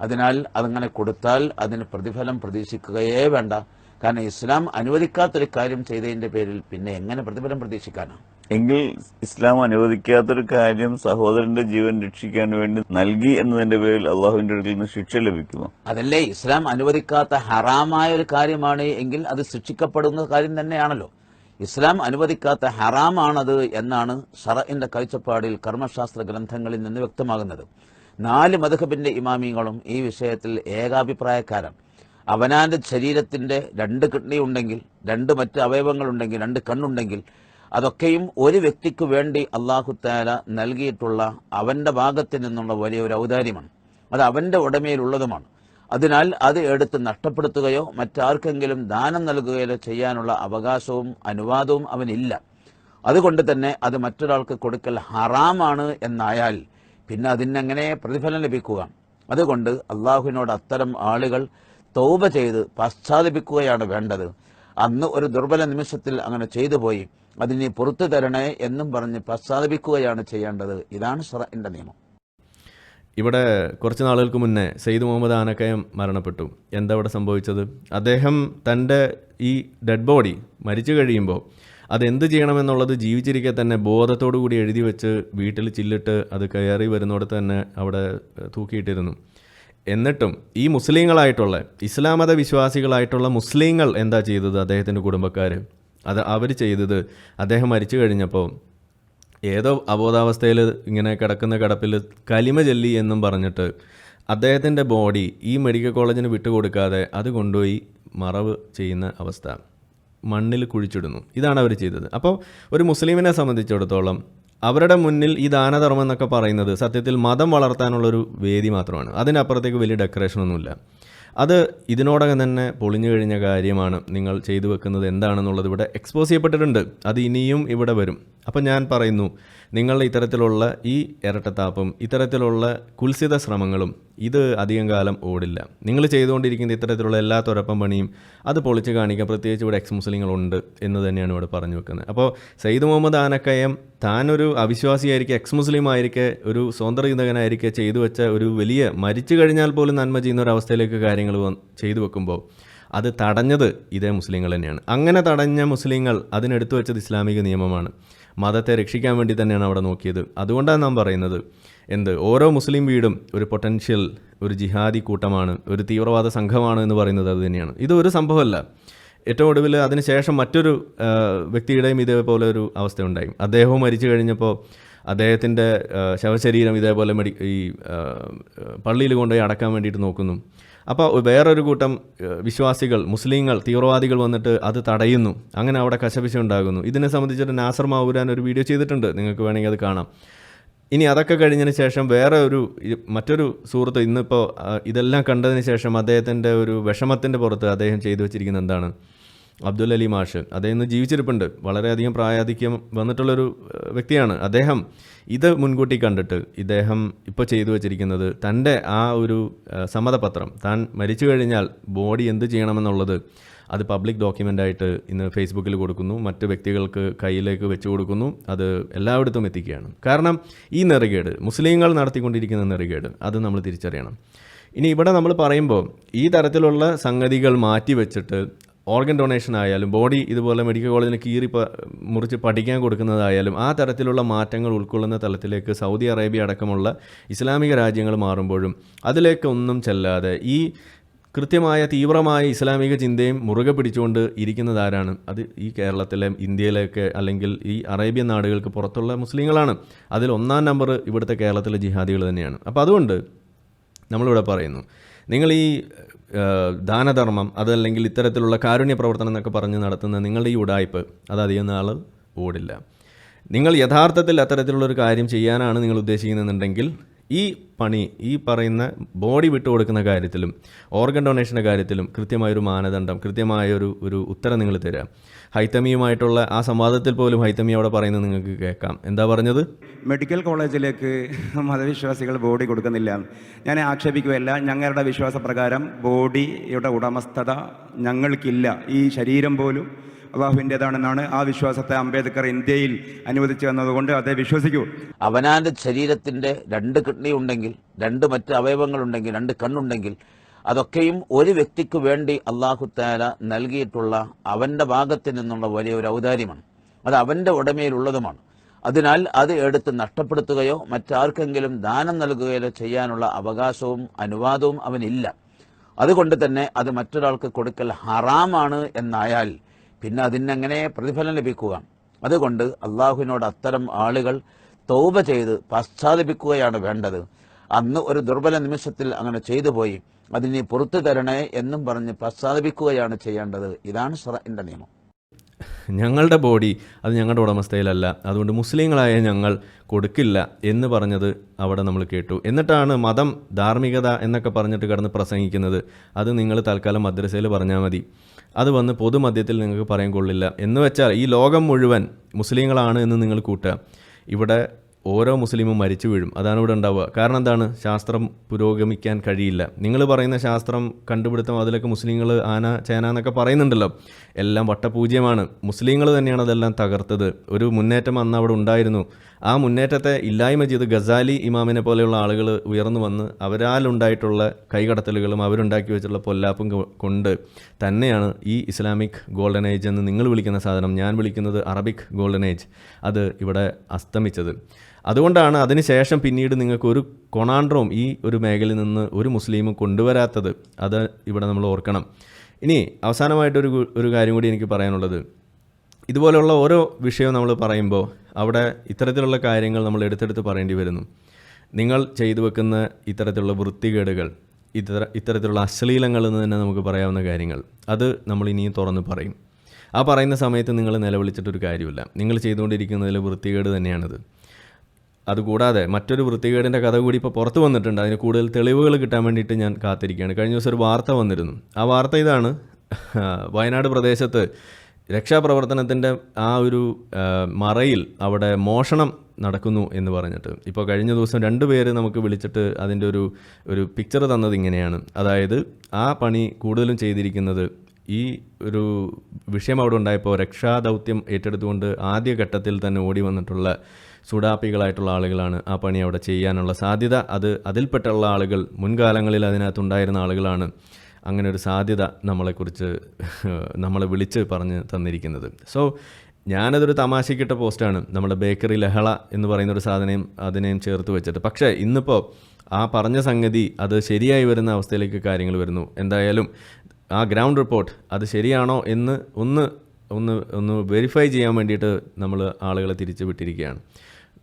അതിനാൽ അതങ്ങനെ കൊടുത്താൽ അതിന് പ്രതിഫലം പ്രതീക്ഷിക്കുകയേ വേണ്ട. കാരണം ഇസ്ലാം അനുവദിക്കാത്തൊരു കാര്യം ചെയ്തതിന്റെ പേരിൽ പിന്നെ എങ്ങനെ പ്രതിഫലം പ്രതീക്ഷിക്കാനാണ് എങ്കിൽ ഇസ്ലാം അനുവദിക്കാത്തൊരു കാര്യം സഹോദരന്റെ ജീവൻ രക്ഷിക്കാൻ വേണ്ടി നൽകി എന്നതിന്റെ പേരിൽ അള്ളാഹുവിന്റെ അടുക്കിൽ നിന്ന് ശിക്ഷ ലഭിക്കുമോ? അതല്ലേ ഇസ്ലാം അനുവദിക്കാത്ത ഹറാമായ ഒരു കാര്യമാണ് എങ്കിൽ അത് ശിക്ഷിക്കപ്പെടുന്ന കാര്യം തന്നെയാണല്ലോ. ഇസ്ലാം അനുവദിക്കാത്ത ഹറാമാണത് എന്നാണ് ഷറഇന്റെ കാഴ്ചപ്പാടിൽ കർമ്മശാസ്ത്ര ഗ്രന്ഥങ്ങളിൽ നിന്ന് വ്യക്തമാകുന്നത്. നാല് മധുഹബിന്റെ ഇമാമിങ്ങളും ഈ വിഷയത്തിൽ ഏകാഭിപ്രായക്കാരാണ്. അവനാന്റെ ശരീരത്തിന്റെ രണ്ട് കിഡ്നി ഉണ്ടെങ്കിൽ രണ്ട് മറ്റ് അവയവങ്ങളുണ്ടെങ്കിൽ രണ്ട് കണ്ണുണ്ടെങ്കിൽ അതൊക്കെയും ഒരു വ്യക്തിക്ക് വേണ്ടി അള്ളാഹുത്താല നൽകിയിട്ടുള്ള അവന്റെ ഭാഗത്ത് നിന്നുള്ള വലിയൊരു ഔദാര്യമാണ്. അത് അവന്റെ ഉടമയിലുള്ളതുമാണ്. അതിനാൽ അത് എടുത്ത് നഷ്ടപ്പെടുത്തുകയോ മറ്റാർക്കെങ്കിലും ദാനം നൽകുകയോ ചെയ്യാനുള്ള അവകാശവും അനുവാദവും അവനില്ല. അതുകൊണ്ട് തന്നെ അത് മറ്റൊരാൾക്ക് കൊടുക്കൽ ഹറാമാണ് എന്നായാൽ പിന്നെ അതിനെങ്ങനെ പ്രതിഫലം ലഭിക്കുക? അതുകൊണ്ട് അള്ളാഹുവിനോട് അത്തരം ആളുകൾ തൗബ ചെയ്ത് പശ്ചാത്തപിക്കുകയാണ് വേണ്ടത്. അന്ന് ഒരു ദുർബല നിമിഷത്തിൽ അങ്ങനെ ചെയ്തു പോയി. അതിനെ പുറത്തു തരണേ എന്നും പറഞ്ഞ് പശ്ചാത്തപിക്കുകയാണ് ചെയ്യേണ്ടത്. ഇതാണ് ഷറഇന്റെ നിയമം. ഇവിടെ കുറച്ച് നാളുകൾക്ക് മുന്നേ സെയ്ദ് മുഹമ്മദ് ആനക്കയം മരണപ്പെട്ടു. എന്താ ഇവിടെ സംഭവിച്ചത്? അദ്ദേഹം തന്റെ ഈ ഡെഡ് ബോഡി മരിച്ചു കഴിയുമ്പോൾ അതെന്ത് ചെയ്യണമെന്നുള്ളത് ജീവിച്ചിരിക്കെ തന്നെ ബോധത്തോടു കൂടി എഴുതി വെച്ച് വീട്ടിൽ ചില്ലിട്ട് അത് കയറി വരുന്നിടത്ത് തന്നെ അവിടെ തൂക്കിയിട്ടിരുന്നു. എന്നിട്ടും ഈ മുസ്ലിങ്ങളായിട്ടുള്ള ഇസ്ലാം മത വിശ്വാസികളായിട്ടുള്ള മുസ്ലിങ്ങൾ എന്താ ചെയ്തത് അദ്ദേഹത്തിന്റെ കുടുംബക്കാർ അത് അവർ ചെയ്തത്. അദ്ദേഹം മരിച്ചു കഴിഞ്ഞപ്പോൾ ഏതോ അബോധാവസ്ഥയിൽ ഇങ്ങനെ കിടക്കുന്ന കിടപ്പിൽ കലിമ ചെല്ലി എന്നും പറഞ്ഞിട്ട് അദ്ദേഹത്തിന്റെ ബോഡി ഈ മെഡിക്കൽ കോളേജിന് വിട്ടുകൊടുക്കാതെ അത് കൊണ്ടുപോയി മറവ് ചെയ്യുന്ന അവസ്ഥ മണ്ണിൽ കുഴിച്ചിടുന്നു. ഇതാണ് അവർ ചെയ്തത്. അപ്പോൾ ഒരു മുസ്ലിമിനെ സംബന്ധിച്ചിടത്തോളം അവരുടെ മുന്നിൽ ഈ ദാനധർമ്മം എന്നൊക്കെ പറയുന്നത് സത്യത്തിൽ മതം വളർത്താനുള്ളൊരു വേദി മാത്രമാണ്. അതിനപ്പുറത്തേക്ക് വലിയ ഡെക്കറേഷനൊന്നുമില്ല അത് ഇതിനോടകം തന്നെ പൊളിഞ്ഞു കഴിഞ്ഞ കാര്യമാണ് നിങ്ങൾ ചെയ്തു വെക്കുന്നത് എന്താണെന്നുള്ളത് ഇവിടെ എക്സ്പോസ് ചെയ്യപ്പെട്ടിട്ടുണ്ട്. അത് ഇനിയും ഇവിടെ വരും. അപ്പം ഞാൻ പറയുന്നു നിങ്ങൾ ഇത്തരത്തിലുള്ള ഈ ഇരട്ടത്താപ്പും ഇത്തരത്തിലുള്ള കുൽസിത ശ്രമങ്ങളും ഇത് അധികം കാലം ഓടില്ല. നിങ്ങൾ ചെയ്തുകൊണ്ടിരിക്കുന്ന ഇത്തരത്തിലുള്ള എല്ലാ തുരപ്പം പണിയും അത് പൊളിച്ച് കാണിക്കാൻ പ്രത്യേകിച്ച് ഇവിടെ എക്സ് മുസ്ലിങ്ങളുണ്ട് എന്ന് തന്നെയാണ് ഇവിടെ പറഞ്ഞു വെക്കുന്നത്. അപ്പോൾ സയ്യിദ് മുഹമ്മദ് ആനക്കയം താനൊരു അവിശ്വാസിയായിരിക്കെ എക്സ് മുസ്ലിം ആയിരിക്കെ ഒരു സ്വതന്ത്രചിന്തകനായിരിക്കെ ചെയ്തു വെച്ച ഒരു വലിയ മരിച്ചു കഴിഞ്ഞാൽ പോലും നന്മ ചെയ്യുന്ന ഒരു അവസ്ഥയിലേക്ക് കാര്യങ്ങൾ ചെയ്തു വെക്കുമ്പോൾ അത് തടഞ്ഞത് ഇതേ മുസ്ലിങ്ങൾ തന്നെയാണ്. അങ്ങനെ തടഞ്ഞ മുസ്ലിങ്ങൾ അതിനെടുത്തു വെച്ചത് ഇസ്ലാമിക നിയമമാണ്. മതത്തെ രക്ഷിക്കാൻ വേണ്ടി തന്നെയാണ് അവിടെ നോക്കിയത്. അതുകൊണ്ടാണ് നാം പറയുന്നത് എന്ത് ഓരോ മുസ്ലിം വീടും ഒരു പൊട്ടൻഷ്യൽ ഒരു ജിഹാദി കൂട്ടമാണ് ഒരു തീവ്രവാദ സംഘമാണ് എന്ന് പറയുന്നത് അത് തന്നെയാണ്. ഇത് ഒരു സംഭവമല്ല. ഏറ്റവും ഒടുവിൽ അതിനുശേഷം മറ്റൊരു വ്യക്തിയുടെയും ഇതേപോലെ ഒരു അവസ്ഥ ഉണ്ടായി അദ്ദേഹവും മരിച്ചു കഴിഞ്ഞപ്പോൾ അദ്ദേഹത്തിന്റെ ശവശരീരം ഇതേപോലെ മെഡി ഈ പള്ളിയിൽ കൊണ്ടുപോയി അടക്കാൻ വേണ്ടിയിട്ട് നോക്കുന്നു. അപ്പോൾ വേറൊരു കൂട്ടം വിശ്വാസികൾ മുസ്ലിങ്ങൾ തീവ്രവാദികൾ വന്നിട്ട് അത് തടയുന്നു. അങ്ങനെ അവിടെ കശപിശ ഉണ്ടാകുന്നു. ഇതിനെ സംബന്ധിച്ചിട്ട് നാസർ മാവൂരാൻ ഒരു വീഡിയോ ചെയ്തിട്ടുണ്ട്. നിങ്ങൾക്ക് വേണമെങ്കിൽ അത് കാണാം. ഇനി അതൊക്കെ കഴിഞ്ഞതിന് ശേഷം വേറെ ഒരു മറ്റൊരു സുഹൃത്ത് ഇന്നിപ്പോൾ ഇതെല്ലാം കണ്ടതിന് ശേഷം അദ്ദേഹത്തിന്റെ ഒരു വിഷമത്തിന്റെ പുറത്ത് അദ്ദേഹം ചെയ്തു വെച്ചിരിക്കുന്നത് എന്താണ്? അബ്ദുൽ അലി മാഷ്. അദ്ദേഹം ഇന്ന് ജീവിച്ചിരിപ്പുണ്ട്. വളരെയധികം പ്രായാധിക്യം വന്നിട്ടുള്ളൊരു വ്യക്തിയാണ്. അദ്ദേഹം ഇത് മുൻകൂട്ടി കണ്ടിട്ട് ഇദ്ദേഹം ഇപ്പോൾ ചെയ്തു വച്ചിരിക്കുന്നത് തന്റെ ആ ഒരു സമ്മതപത്രം. താൻ മരിച്ചു കഴിഞ്ഞാൽ ബോഡി എന്ത് ചെയ്യണമെന്നുള്ളത് അത് പബ്ലിക് ഡോക്യുമെന്റായിട്ട് ഇന്ന് ഫേസ്ബുക്കിൽ കൊടുക്കുന്നു. മറ്റ് വ്യക്തികൾക്ക് കയ്യിലേക്ക് വെച്ച് കൊടുക്കുന്നു. അത് എല്ലായിടത്തും എത്തിക്കുകയാണ്. കാരണം ഈ നെറുകേട് മുസ്ലിങ്ങൾ നടത്തിക്കൊണ്ടിരിക്കുന്ന നെറുകേട് അത് നമ്മൾ തിരിച്ചറിയണം. ഇനി ഇവിടെ നമ്മൾ പറയുമ്പോൾ ഈ തരത്തിലുള്ള സംഗതികൾ മാറ്റി വെച്ചിട്ട് ഓർഗൻ ഡൊണേഷൻ ആയാലും ബോഡി ഇതുപോലെ മെഡിക്കൽ കോളേജിന് കീറി മുറിച്ച് പഠിക്കാൻ കൊടുക്കുന്നതായാലും ആ തരത്തിലുള്ള മാറ്റങ്ങൾ ഉൾക്കൊള്ളുന്ന തലത്തിലേക്ക് സൗദി അറേബ്യ അടക്കമുള്ള ഇസ്ലാമിക രാജ്യങ്ങൾ മാറുമ്പോഴും അതിലേക്കൊന്നും ചെല്ലാതെ ഈ കൃത്യമായ തീവ്രമായ ഇസ്ലാമിക ചിന്തയും മുറുകെ പിടിച്ചുകൊണ്ട് ഇരിക്കുന്നതാരാണ് അത് ഈ കേരളത്തിലെ ഇന്ത്യയിലേക്ക് അല്ലെങ്കിൽ ഈ അറേബ്യൻ നാടുകൾക്ക് പുറത്തുള്ള മുസ്ലിങ്ങളാണ്. അതിൽ ഒന്നാം നമ്പർ ഇവിടുത്തെ കേരളത്തിലെ ജിഹാദികൾ തന്നെയാണ്. അപ്പോൾ അതുകൊണ്ട് നമ്മളിവിടെ പറയുന്നു നിങ്ങൾ ഈ ദാനധർമ്മം അതല്ലെങ്കിൽ ഇത്തരത്തിലുള്ള കാരുണ്യ പ്രവർത്തനം എന്നൊക്കെ പറഞ്ഞ് നടത്തുന്ന നിങ്ങളുടെ ഈ ഉടായ്പ് അത് അധികം നാൾ ഓടില്ല. നിങ്ങൾ യഥാർത്ഥത്തിൽ അത്തരത്തിലുള്ളൊരു കാര്യം ചെയ്യാനാണ് നിങ്ങൾ ഉദ്ദേശിക്കുന്നുണ്ടെങ്കിൽ ഈ പണി ഈ പറയുന്ന ബോഡി വിട്ടുകൊടുക്കുന്ന കാര്യത്തിലും ഓർഗൻ ഡൊണേഷന്റെ കാര്യത്തിലും കൃത്യമായൊരു മാനദണ്ഡം കൃത്യമായൊരു ഒരു ഉത്തരം നിങ്ങൾ തരാം. ഹൈത്തമിയുമായിട്ടുള്ള ആ സംവാദത്തിൽ പോലും ഹൈത്തമി അവിടെ പറയുന്നത് നിങ്ങൾക്ക് കേൾക്കാം. എന്താ പറഞ്ഞത്? മെഡിക്കൽ കോളേജിലേക്ക് മതവിശ്വാസികൾ ബോഡി കൊടുക്കുന്നില്ല. ഞാൻ ആക്ഷേപിക്കുകയല്ല. ഞങ്ങളുടെ വിശ്വാസപ്രകാരം ബോഡിയുടെ ഉടമസ്ഥത ഞങ്ങൾക്കില്ല. ഈ ശരീരം പോലും അള്ളാഹുവിന്റേതാണെന്നാണ് ആ വിശ്വാസത്തെ അംബേദ്കർ ഇന്ത്യയിൽ അനുവദിച്ചു വന്നതുകൊണ്ട് അതേ വിശ്വസിക്കൂ. അവനാന്റെ ശരീരത്തിന്റെ രണ്ട് കിഡ്നി ഉണ്ടെങ്കിൽ രണ്ട് മറ്റ് അവയവങ്ങളുണ്ടെങ്കിൽ രണ്ട് കണ്ണുണ്ടെങ്കിൽ അതൊക്കെയും ഒരു വ്യക്തിക്ക് വേണ്ടി അള്ളാഹു താല നൽകിയിട്ടുള്ള അവന്റെ ഭാഗത്ത് നിന്നുള്ള വലിയ ഒരു ഔദാര്യമാണ്. അത് അവന്റെ ഉടമയിലുള്ളതുമാണ്. അതിനാൽ അത് എടുത്ത് നഷ്ടപ്പെടുത്തുകയോ മറ്റാർക്കെങ്കിലും ദാനം നൽകുകയോ ചെയ്യാനുള്ള അവകാശവും അനുവാദവും അവനില്ല. അതുകൊണ്ട് തന്നെ അത് മറ്റൊരാൾക്ക് കൊടുക്കൽ ഹറാമാണ് എന്നായാൽ പിന്നെ അതിനങ്ങനെ പ്രതിഫലം ലഭിക്കുക. അതുകൊണ്ട് അള്ളാഹുവിനോട് അത്തരം ആളുകൾ തൗബ ചെയ്ത് പശ്ചാത്തപിക്കുകയാണ് വേണ്ടത്. അന്ന് ഒരു ദുർബല നിമിഷത്തിൽ അങ്ങനെ ചെയ്തു പോയി. അതിനെ പുറത്തു തരണേ എന്നും പറഞ്ഞ് പശ്ചാത്തപിക്കുകയാണ് ചെയ്യേണ്ടത്. ഇതാണ് ഷറഇന്റെ നിയമം. ഞങ്ങളുടെ ബോഡി അത് ഞങ്ങളുടെ ഉടമസ്ഥയിലല്ല. അതുകൊണ്ട് മുസ്ലിങ്ങളായ ഞങ്ങൾ കൊടുക്കില്ല എന്ന് പറഞ്ഞത് അവിടെ നമ്മൾ കേട്ടു. എന്നിട്ടാണ് മതം ധാർമ്മികത എന്നൊക്കെ പറഞ്ഞിട്ട് കിടന്ന് പ്രസംഗിക്കുന്നത്. അത് നിങ്ങൾ തൽക്കാലം മദ്രസയിൽ പറഞ്ഞാൽ മതി. അത് വന്ന് പൊതുമധ്യത്തിൽ നിങ്ങൾക്ക് പറയാൻ കൊള്ളില്ല. എന്ന് വെച്ചാൽ ഈ ലോകം മുഴുവൻ മുസ്ലിങ്ങളാണ് എന്ന് നിങ്ങൾ കൂട്ടുക. ഇവിടെ ഓരോ മുസ്ലിമും മരിച്ചു വീഴും. അതാണ് ഇവിടെ ഉണ്ടാവുക. കാരണം എന്താണ്? ശാസ്ത്രം പുരോഗമിക്കാൻ കഴിയില്ല. നിങ്ങൾ പറയുന്ന ശാസ്ത്രം കണ്ടുപിടുത്തം അതിലൊക്കെ മുസ്ലിങ്ങൾ ആന ചേന എന്നൊക്കെ പറയുന്നുണ്ടല്ലോ. എല്ലാം വട്ടപൂജ്യമാണ്. മുസ്ലിങ്ങൾ തന്നെയാണ് അതെല്ലാം തകർത്തത്. ഒരു മുന്നേറ്റം അന്ന് അവിടെ ഉണ്ടായിരുന്നു. ആ മുന്നേറ്റത്തെ ഇല്ലായ്മ ചെയ്ത് ഗസാലി ഇമാമിനെ പോലെയുള്ള ആളുകൾ ഉയർന്നു വന്ന് അവരാലുണ്ടായിട്ടുള്ള കൈകടത്തലുകളും അവരുണ്ടാക്കി വെച്ചുള്ള പൊല്ലാപ്പും കൊണ്ട് തന്നെയാണ് ഈ ഇസ്ലാമിക് ഗോൾഡൻ ഏജ് എന്ന് നിങ്ങൾ വിളിക്കുന്ന സാധനം ഞാൻ വിളിക്കുന്നത് അറബിക് ഗോൾഡൻ ഏജ് അത് ഇവിടെ അസ്തമിച്ചത്. അതുകൊണ്ടാണ് അതിനുശേഷം പിന്നീട് നിങ്ങൾക്ക് ഒരു കൊണാൻഡ്രോം ഈ ഒരു മേഖലയിൽ നിന്ന് ഒരു മുസ്ലിമും കൊണ്ടുവരാത്തത്. അത് ഇവിടെ നമ്മൾ ഓർക്കണം. ഇനി അവസാനമായിട്ടൊരു ഒരു കാര്യം കൂടി എനിക്ക് പറയാനുള്ളത്. ഇതുപോലെയുള്ള ഓരോ വിഷയവും നമ്മൾ പറയുമ്പോൾ അവിടെ ഇത്തരത്തിലുള്ള കാര്യങ്ങൾ നമ്മൾ എടുത്തെടുത്ത് പറയേണ്ടി വരുന്നു. നിങ്ങൾ ചെയ്തു വെക്കുന്ന ഇത്തരത്തിലുള്ള വൃത്തികേടുകൾ ഇത്തര ഇത്തരത്തിലുള്ള അശ്ലീലങ്ങൾ എന്ന് തന്നെ നമുക്ക് പറയാവുന്ന കാര്യങ്ങൾ അത് നമ്മൾ ഇനിയും തുറന്ന് പറയും. ആ പറയുന്ന സമയത്ത് നിങ്ങൾ നിലവിളിച്ചിട്ടൊരു കാര്യമില്ല. നിങ്ങൾ ചെയ്തുകൊണ്ടിരിക്കുന്നതിൽ വൃത്തികേട് തന്നെയാണിത്. അതുകൂടാതെ മറ്റൊരു വൃത്തികേടിന്റെ കഥ കൂടി ഇപ്പോൾ പുറത്ത് വന്നിട്ടുണ്ട്. അതിന് കൂടുതൽ തെളിവുകൾ കിട്ടാൻ വേണ്ടിയിട്ട് ഞാൻ കാത്തിരിക്കുകയാണ്. കഴിഞ്ഞ ദിവസം ഒരു വാർത്ത വന്നിരുന്നു. ആ വാർത്ത ഇതാണ്. വയനാട് പ്രദേശത്ത് രക്ഷാപ്രവർത്തനത്തിന്റെ ആ ഒരു മറയിൽ അവിടെ മോഷണം നടക്കുന്നു എന്ന് പറഞ്ഞിട്ട്. ഇപ്പോൾ കഴിഞ്ഞ ദിവസം രണ്ട് പേര് നമുക്ക് വിളിച്ചിട്ട് അതിന്റെ ഒരു ഒരു പിക്ചർ തന്നത് ഇങ്ങനെയാണ്. അതായത് ആ പണി കൂടുതലും ചെയ്തിരിക്കുന്നത് ഈ ഒരു വിഷയം അവിടെ ഉണ്ടായപ്പോൾ രക്ഷാദൗത്യം ഏറ്റെടുത്തുകൊണ്ട് ആദ്യഘട്ടത്തിൽ തന്നെ ഓടി വന്നിട്ടുള്ള സുഡാപ്പികളായിട്ടുള്ള ആളുകളാണ് ആ പണി അവിടെ ചെയ്യാനുള്ള സാധ്യത. അത് അതിൽപ്പെട്ടുള്ള ആളുകൾ മുൻകാലങ്ങളിൽ അതിനകത്തുണ്ടായിരുന്ന ആളുകളാണ്. അങ്ങനെ ഒരു സാധ്യത നമ്മളെക്കുറിച്ച് നമ്മളെ വിളിച്ച് പറഞ്ഞ് തന്നിരിക്കുന്നത്. സോ ഞാനതൊരു തമാശക്കിട്ട പോസ്റ്റാണ്. നമ്മുടെ ബേക്കറി ലഹള എന്ന് പറയുന്ന ഒരു സാധനയും അതിനെയും ചേർത്ത് വെച്ചിട്ട്. പക്ഷേ ഇന്നിപ്പോൾ ആ പറഞ്ഞ സംഗതി അത് ശരിയായി വരുന്ന അവസ്ഥയിലേക്ക് കാര്യങ്ങൾ വരുന്നു. എന്തായാലും ആ ഗ്രൗണ്ട് റിപ്പോർട്ട് അത് ശരിയാണോ എന്ന് ഒന്ന് ഒന്ന് ഒന്ന് വെരിഫൈ ചെയ്യാൻ വേണ്ടിയിട്ട് നമ്മൾ ആളുകളെ തിരിച്ചു വിട്ടിരിക്കുകയാണ്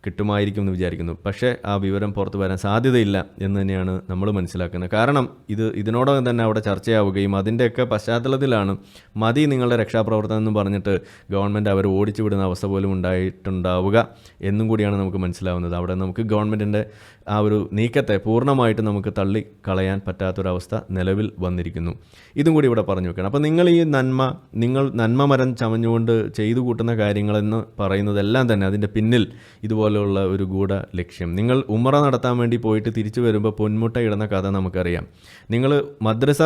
കിട്ടുമായിരിക്കും എന്ന് വിചാരിക്കുന്നു. പക്ഷേ ആ വിവരം പുറത്തു വരാൻ സാധ്യതയില്ല എന്ന് തന്നെയാണ് നമ്മൾ മനസ്സിലാക്കുന്നത്. കാരണം ഇത് ഇതിനോടകം തന്നെ അവിടെ ചർച്ചയാവുകയും അതിന്റെയൊക്കെ പശ്ചാത്തലത്തിലാണ് മതി നിങ്ങളുടെ രക്ഷാപ്രവർത്തനം എന്ന് പറഞ്ഞിട്ട് ഗവൺമെന്റ് അവർ ഓടിച്ചു വിടുന്ന അവസ്ഥ പോലും ഉണ്ടായിട്ടുണ്ടാവുക എന്നും കൂടിയാണ് നമുക്ക് മനസ്സിലാവുന്നത്. അവിടെ നമുക്ക് ഗവൺമെന്റിന്റെ ആ ഒരു നീക്കത്തെ പൂർണമായിട്ട് നമുക്ക് തള്ളി കളയാൻ പറ്റാത്തൊരവസ്ഥ നിലവിൽ വന്നിരിക്കുന്നു. ഇതും കൂടി ഇവിടെ പറഞ്ഞു വെക്കണം. അപ്പോൾ നിങ്ങൾ ഈ നന്മ നിങ്ങൾ നന്മ മരം ചമഞ്ഞുകൊണ്ട് ചെയ്തു കൂട്ടുന്ന കാര്യങ്ങളെന്ന് പറയുന്നതെല്ലാം തന്നെ അതിന്റെ പിന്നിൽ ഇതുപോലെയുള്ള ഒരു ഗൂഢ ലക്ഷ്യം. നിങ്ങൾ ഉമ്മറ നടത്താൻ വേണ്ടി പോയിട്ട് തിരിച്ചു വരുമ്പോൾ പൊന്മുട്ട ഇടുന്ന കഥ നമുക്കറിയാം. നിങ്ങൾ മദ്രസ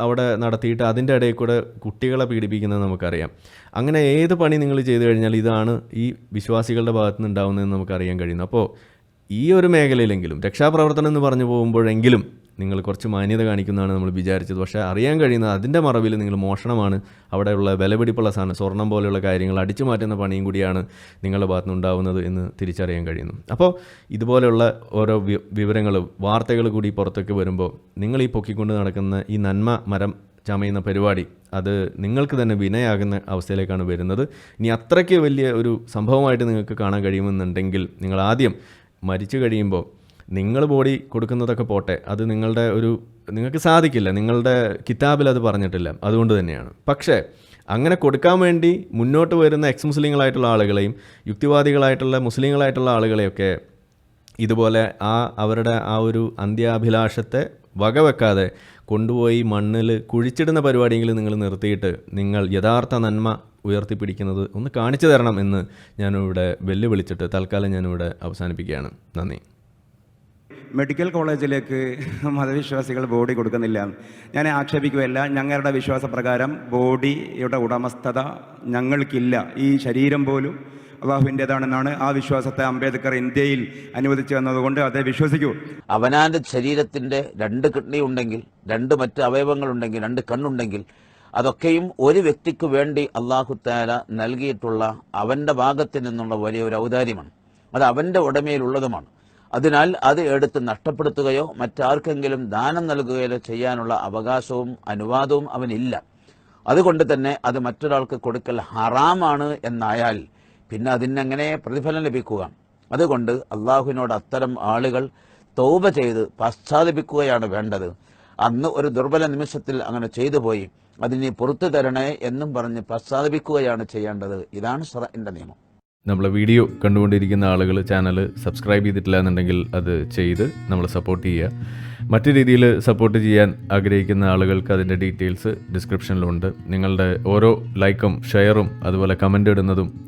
അവിടെ നടത്തിയിട്ട് അതിന്റെ ഇടയിൽ കൂടെ കുട്ടികളെ പീഡിപ്പിക്കുന്നത് നമുക്കറിയാം. അങ്ങനെ ഏത് പണി നിങ്ങൾ ചെയ്തു കഴിഞ്ഞാൽ ഇതാണ് ഈ വിശ്വാസികളുടെ ഭാഗത്തുനിന്ന് ഉണ്ടാവുന്നതെന്ന് നമുക്കറിയാൻ കഴിയുന്നു. അപ്പോൾ ഈ ഒരു മേഖലയിലെങ്കിലും രക്ഷാപ്രവർത്തനം എന്ന് പറഞ്ഞു പോകുമ്പോഴെങ്കിലും നിങ്ങൾ കുറച്ച് മാന്യത കാണിക്കുന്നതാണ് നമ്മൾ വിചാരിച്ചത്. പക്ഷേ അറിയാൻ കഴിയുന്നത് അതിന്റെ മറവിൽ നിങ്ങൾ മോഷണമാണ്. അവിടെയുള്ള വിലപിടിപ്പുള്ള സാധനം സ്വർണം പോലെയുള്ള കാര്യങ്ങൾ അടിച്ചു മാറ്റുന്ന പണിയും കൂടിയാണ് നിങ്ങളുടെ ഭാഗത്തു ഉണ്ടാവുന്നത് എന്ന് തിരിച്ചറിയാൻ കഴിയുന്നു. അപ്പോൾ ഇതുപോലെയുള്ള ഓരോ വിവരങ്ങൾ വാർത്തകൾ കൂടി പുറത്തേക്ക് വരുമ്പോൾ നിങ്ങൾ ഈ പൊക്കിക്കൊണ്ട് നടക്കുന്ന ഈ നന്മ മരം ചമയുന്ന പരിപാടി അത് നിങ്ങൾക്ക് തന്നെ വിനയാകുന്ന അവസ്ഥയിലേക്കാണ് വരുന്നത്. ഇനി അത്രയ്ക്ക് വലിയ ഒരു സംഭവമായിട്ട് നിങ്ങൾക്ക് കാണാൻ കഴിയുമെന്നുണ്ടെങ്കിൽ നിങ്ങൾ ആദ്യം മരിച്ചു കഴിയുമ്പോൾ നിങ്ങൾ ബോഡി കൊടുക്കുന്നതൊക്കെ പോട്ടെ അത് നിങ്ങളുടെ ഒരു നിങ്ങൾക്ക് സാധിക്കില്ല നിങ്ങളുടെ കിതാബിൽ അത് പറഞ്ഞിട്ടില്ല അതുകൊണ്ട് തന്നെയാണ്. പക്ഷേ അങ്ങനെ കൊടുക്കാൻ വേണ്ടി മുന്നോട്ട് വരുന്ന എക്സ് മുസ്ലിങ്ങളായിട്ടുള്ള ആളുകളെയും യുക്തിവാദികളായിട്ടുള്ള മുസ്ലിങ്ങളായിട്ടുള്ള ആളുകളെയൊക്കെ ഇതുപോലെ ആ അവരുടെ ആ ഒരു അന്ത്യാഭിലാഷത്തെ വകവെക്കാതെ കൊണ്ടുപോയി മണ്ണിൽ കുഴിച്ചിടുന്ന പരിപാടിയെങ്കിലും നിങ്ങൾ നിർത്തിയിട്ട് നിങ്ങൾ യഥാർത്ഥ നന്മ ഉയർത്തിപ്പിടിക്കുന്നത് ഒന്ന് കാണിച്ചു തരണം എന്ന് ഞാനിവിടെ വെല്ലുവിളിച്ചിട്ട് തൽക്കാലം ഞാനിവിടെ അവസാനിപ്പിക്കുകയാണ്. നന്ദി. മെഡിക്കൽ കോളേജിലേക്ക് മതവിശ്വാസികൾ ബോഡി കൊടുക്കുന്നില്ല. ഞാൻ ആക്ഷേപിക്കുകയല്ല. ഞങ്ങളുടെ വിശ്വാസപ്രകാരം ബോഡിയുടെ ഉടമസ്ഥത ഞങ്ങൾക്കില്ല. ഈ ശരീരം പോലും അള്ളാഹുവിന്റേതാണെന്നാണ് ആ വിശ്വാസത്തെ അംബേദ്കർ ഇന്ത്യയിൽ അനുവദിച്ചു വന്നതുകൊണ്ട് അതേ വിശ്വസിക്കൂ. അവനാന്റെ ശരീരത്തിന്റെ രണ്ട് കിഡ്നി ഉണ്ടെങ്കിൽ രണ്ട് മറ്റ് അവയവങ്ങൾ ഉണ്ടെങ്കിൽ രണ്ട് കണ്ണുണ്ടെങ്കിൽ അതൊക്കെയും ഒരു വ്യക്തിക്ക് വേണ്ടി അള്ളാഹു താല നൽകിയിട്ടുള്ള അവന്റെ ഭാഗത്ത് നിന്നുള്ള വലിയൊരു ഔദാര്യമാണ്. അത് അവന്റെ ഉടമയിലുള്ളതുമാണ്. അതിനാൽ അത് എടുത്ത് നഷ്ടപ്പെടുത്തുകയോ മറ്റാർക്കെങ്കിലും ദാനം നൽകുകയോ ചെയ്യാനുള്ള അവകാശവും അനുവാദവും അവനില്ല. അതുകൊണ്ട് തന്നെ അത് മറ്റൊരാൾക്ക് കൊടുക്കൽ ഹറാമാണ് എന്നായാൽ പിന്നെ അതിനങ്ങനെ പ്രതിഫലം ലഭിക്കുക. അതുകൊണ്ട് അള്ളാഹുവിനോട് അത്തരം ആളുകൾ തൗബ ചെയ്ത് പശ്ചാത്തപിക്കുകയാണ് വേണ്ടത്. അന്ന് ഒരു ദുർബല നിമിഷത്തിൽ അങ്ങനെ ചെയ്തു പോയി. അതിനെ പുറത്തു തരണേ എന്നും പറഞ്ഞ് പശ്ചാത്തപിക്കുകയാണ് ചെയ്യേണ്ടത്. ഇതാണ് ഷറഇന്റെ നിയമം. നമ്മളെ വീഡിയോ കണ്ടുകൊണ്ടിരിക്കുന്ന ആളുകൾ ചാനൽ സബ്സ്ക്രൈബ് ചെയ്തിട്ടില്ല എന്നുണ്ടെങ്കിൽ അത് ചെയ്ത് നമ്മളെ സപ്പോർട്ട് ചെയ്യുക. മറ്റു രീതിയിൽ സപ്പോർട്ട് ചെയ്യാൻ ആഗ്രഹിക്കുന്ന ആളുകൾക്ക് അതിന്റെ ഡീറ്റെയിൽസ് ഡിസ്ക്രിപ്ഷനിലുണ്ട്. നിങ്ങളുടെ ഓരോ ലൈക്കും ഷെയറും അതുപോലെ കമന്റ് ഇടുന്നതും